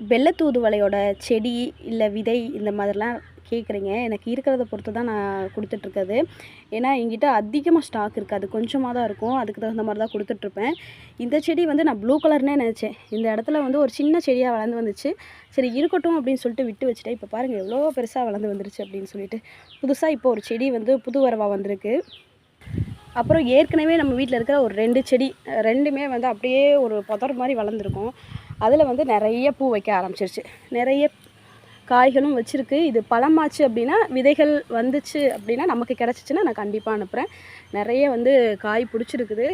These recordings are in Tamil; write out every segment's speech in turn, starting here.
வெள்ளத்தூதுவளையோட செடி இல்லை விதை இந்த மாதிரிலாம் கேட்குறீங்க. எனக்கு இருக்கிறத பொறுத்து தான் நான் கொடுத்துட்ருக்கிறது. ஏன்னா என்கிட்ட அதிகமாக ஸ்டாக் இருக்காது கொஞ்சமாக தான் இருக்கும். அதுக்கு தகுந்த மாதிரி தான் கொடுத்துட்ருப்பேன். இந்த செடி வந்து நான் ப்ளூ கலர்னே நினச்சேன். இந்த இடத்துல வந்து ஒரு சின்ன செடியாக வளர்ந்து வந்துச்சு. சரி இருக்கட்டும் அப்படின்னு சொல்லிட்டு விட்டு வச்சுட்டேன். இப்போ பாருங்கள் எவ்வளோ பெருசாக வளர்ந்து வந்துருச்சு அப்படின்னு சொல்லிட்டு. புதுசாக இப்போ ஒரு செடி வந்து புது வரவாக வந்திருக்கு. அப்புறம் ஏற்கனவே நம்ம வீட்டில் இருக்கிற ஒரு ரெண்டு செடி ரெண்டுமே வந்து அப்படியே ஒரு புதர் மாதிரி வளர்ந்துருக்கும். அதில் வந்து நிறைய பூ வைக்க ஆரம்பிச்சிருச்சு. நிறைய காய்களும் வச்சுருக்கு. இது பழமாச்சு அப்படின்னா விதைகள் வந்துச்சு அப்படின்னா நமக்கு கிடச்சிச்சின்னா நான் கண்டிப்பாக அனுப்புகிறேன் நிறைய வந்து காய் பிடிச்சிருக்குது.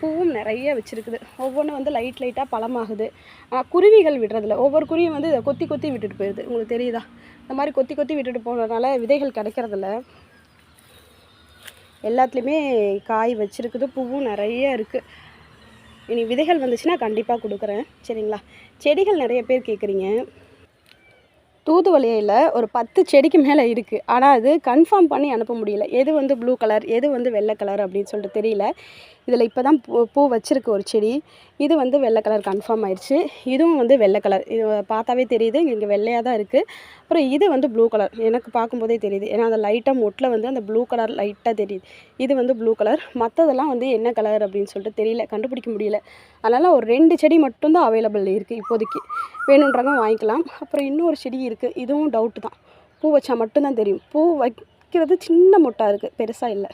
பூவும் நிறைய வச்சுருக்குது. ஒவ்வொன்றும் வந்து லைட் லைட்டாக பழமாகுது. குருவிகள் விடுறதில்ல ஒவ்வொரு குருவியும் வந்து இதை கொத்தி கொத்தி விட்டுட்டு போயிடுது உங்களுக்கு தெரியுதா? இந்த மாதிரி கொத்தி கொத்தி விட்டுட்டு போனதுனால விதைகள் கிடைக்கிறதில்ல. எல்லாத்துலேயுமே காய் வச்சுருக்குது. பூவும் நிறைய இருக்குது இனி விதைகள் வந்துச்சுன்னா கண்டிப்பாக கொடுக்குறேன். சரிங்களா? செடிகள் நிறைய பேர் கேட்குறீங்க தூதுவளையில் ஒரு பத்து செடிக்கு மேலே இருக்குது ஆனால் அது கன்ஃபார்ம் பண்ணி அனுப்ப முடியல. எது வந்து ப்ளூ கலர் எது வந்து வெள்ளை கலர் அப்படின்னு சொல்லிட்டு தெரியல. இதில் இப்போ தான் பூ பூ வச்சிருக்கு ஒரு செடி. இது வந்து வெள்ளை கலர் கன்ஃபார்ம் ஆயிடுச்சு. இதுவும் வந்து வெள்ளை கலர். இது பார்த்தாவே தெரியுது. இங்கே வெள்ளையாக தான் இருக்குது அப்புறம் இது வந்து ப்ளூ கலர் எனக்கு பார்க்கும்போதே தெரியுது. ஏன்னா அந்த லைட்டாக மொட்டில் வந்து அந்த ப்ளூ கலர் லைட்டாக தெரியுது. இது வந்து ப்ளூ கலர் மற்றதெல்லாம் வந்து என்ன கலர் அப்படின்னு சொல்லிட்டு தெரியல. கண்டுபிடிக்க முடியல. அதனால் ஒரு ரெண்டு செடி மட்டும்தான் அவைலபிள் இருக்குது இப்போதைக்கு. வேணுன்றவங்க வாங்கிக்கலாம். அப்புறம் இன்னொரு செடி இருக்குது இதுவும் டவுட்டு தான். பூ வச்சா மட்டும்தான் தெரியும். பூ வைக்கிறது சின்ன மொட்டாக இருக்குது பெருசாக இல்லை.